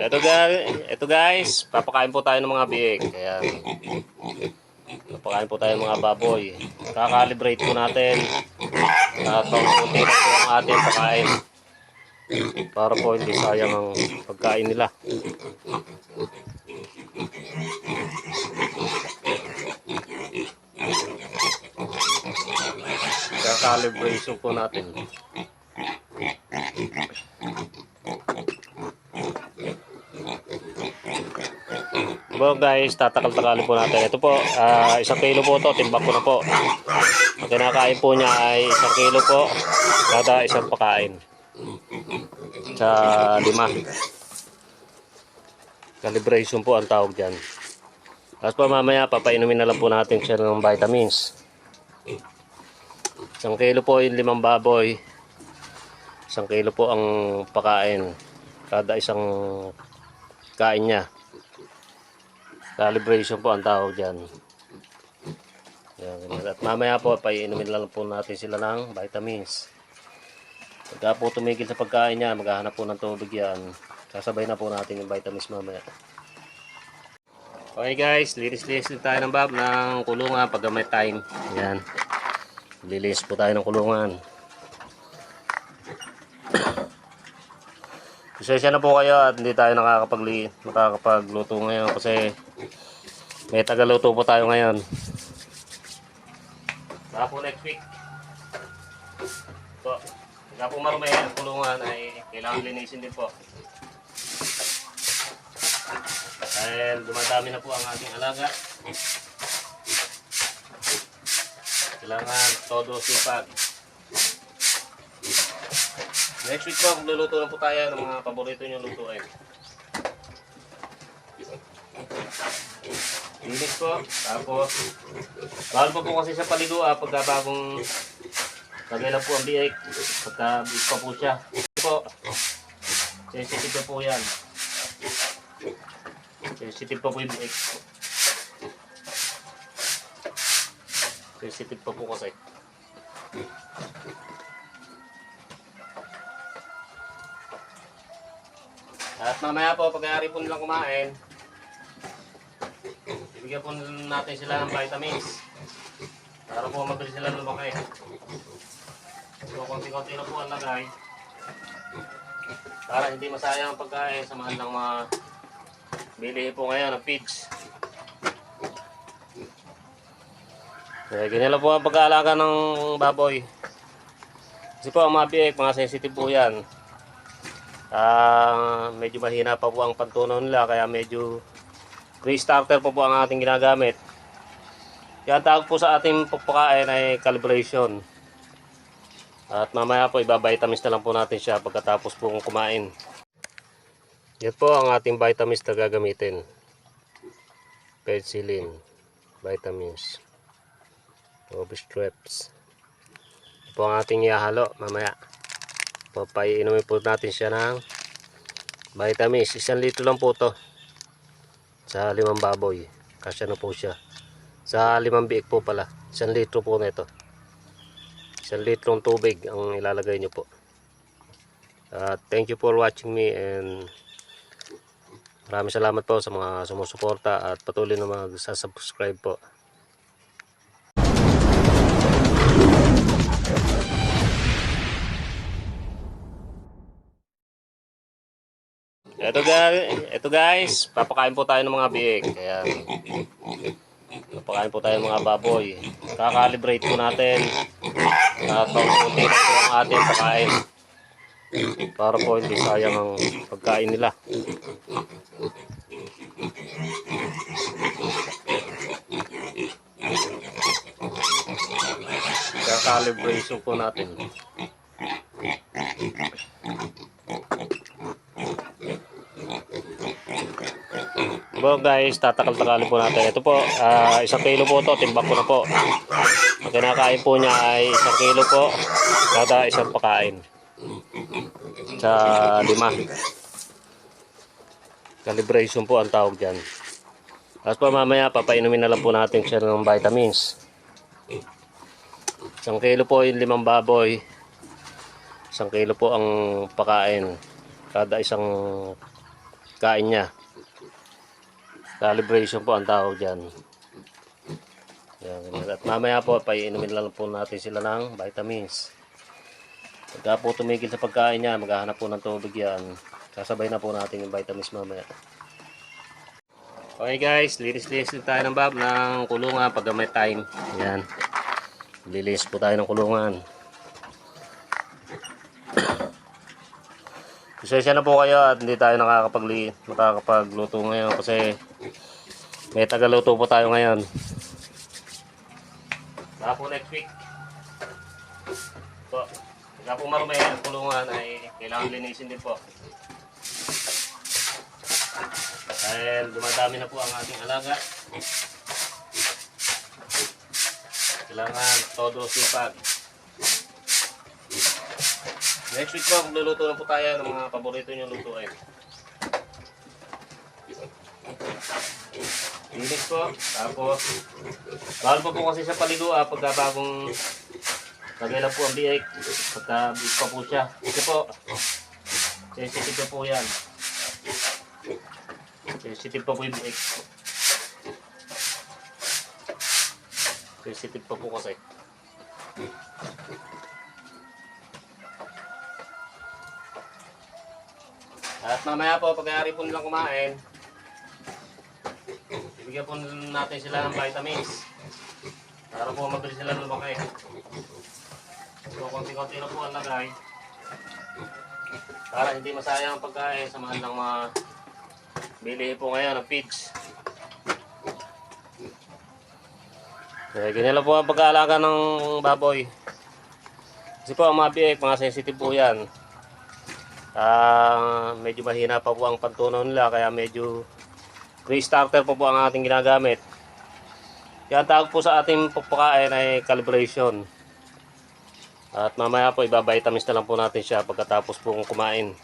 Ito guys, ito guys, papakain po tayo ng mga biik. Ayan. Papakain po tayo ng mga baboy. Kakalibrate po natin. At pangkunti na po ang ating pakain. Para po hindi sayang ang pagkain nila. Kakalibration po natin. Well guys, tatakal-takalin po natin. Ito po, ah, isang kilo po to, timbak ko na po. Ang kinakain po niya ay isang kilo po, kada isang pakain. Sa lima. Calibration po ang tawag dyan. Tapos po mamaya, papainumin na lang po natin siya ng vitamins. Isang kilo po yung limang baboy. Isang kilo po ang pakain. Kada isang kain niya. Calibration po ang tawag dyan. Yan. At mamaya po, paiinumin lang po natin sila ng vitamins. Pagka po tumigil sa pagkain niya, maghahanap po ng tubig yan. Sasabay na po natin yung vitamins mamaya. Okay guys, linis-linis tayo ng bab ng kulungan pag may time. Yan. Lilis po tayo ng kulungan. Pasensya na po kayo at hindi tayo nakakapagli nakakapagluto ngayon kasi may tagaluto po tayo ngayon. Baka po next week. Po, pagka po marumay ang kulungan ay kailangan linisin din po. Dahil dumadami na po ang ating alaga. Kailangan todo sipag. Next week po, magluluto na po tayo ng mga paborito niyong lutuin. Linis po. Tapos, bawal pa po kasi sa paliguan pagka bagong lagay po ang biik. Pagka biik pa po siya. Po, sensitive na po yan. Sensitive pa po yung biik. Sensitive pa po kasi. At mamaya po, pag-aari po nilang kumain, bibigyan po natin sila ng vitamins para po mabilis sila lumaki. So, konti-konti na po ang lagay para hindi masayang ang pagkain sa mahal ng mga bili po ngayon ng feeds. Eh, ganyan lang po ang pag-aalaga ng baboy. Kasi po ang mga biik, mga sensitive po yan. Ah, medyo mahina pa po ang pantunaw nila kaya medyo pre-starter po po ang ating ginagamit. Ang tawag po sa ating pagpakain ay calibration. At mamaya po ibabitamins na lang po natin siya pagkatapos po kumain. Yan po ang ating vitamins na gagamitin. Penicillin, vitamins, Obistraps. Ito po ang ating ihahalo mamaya. Papaiinumin po natin siya ng vitamins. Isang litro lang po to sa limang baboy. Kasya na po siya. Sa limang biik po pala. Isang litro po nito. Isang litrong tubig ang ilalagay nyo po. Uh, thank you for watching me and maraming salamat po sa mga sumusuporta at patuloy na mag-subscribe po. Ito guys, ito guys, papakain po tayo ng mga biik. Ayan. Papakain po tayo ng mga baboy. Kakalibrate po natin. At pangkunti na po ang ating pakain. Para po hindi sayang ang pagkain nila. Kakalibration po natin. Well guys, tatakal-takalin po natin. Ito po, ah, isang kilo po to, timbak ko na po. Ang kinakain po niya ay isang kilo po, kada isang pakain. Sa lima. Calibration po ang tawag dyan. Tapos po mamaya, papainumin na lang po natin siya ng vitamins. Isang kilo po yung limang baboy. Isang kilo po ang pakain. Kada isang kain niya. Calibration po ang tawag dyan. Yan. At mamaya po, paiinumin lang po natin sila ng vitamins. Pagka po tumigil sa pagkain niya, maghahanap po ng tubig yan. Sasabay na po natin yung vitamins mamaya. Okay guys, linis-linis din tayo ng bab ng kulungan pag may time. Yan. Lilis po tayo ng kulungan. Pasensya na po kayo at hindi tayo nakakapagli nakakapagluto ngayon kasi may tagaluto po tayo ngayon. Baka po next week. Po, pagka po marumay ang kulungan ay kailangan linisin din po. Dahil dumadami na po ang ating alaga. Kailangan todo sipag. Next week po, magluluto na po tayo ng mga paborito nyo lutuin. Linis po. Tapos, bawal po po kasi sa paliguan pagka bagong lagay lang po ang biik. Pagka biik pa po siya. Kasi po, sensitive po yan. Sensitive pa po yung biik. Sensitive pa po kasi. At mamaya po, pag-aari po nilang kumain, bibigyan po natin sila ng vitamins. Para po mabilis sila lumaki. So, konti-konti na po ang lagay. Para hindi masayang ang pagkain sa mahal ng mga bili po ngayon ng feeds. Eh, ganyan lang po ang pag-aalaga ng baboy. Kasi po ang mga biik, mga sensitive po yan. Ah, medyo mahina pa po ang pantunaw nila kaya medyo restarter po po ang ating ginagamit. Ang tawag po sa ating pagpakain ay calibration. At mamaya po ibabitamins na lang po natin siya pagkatapos po kumain.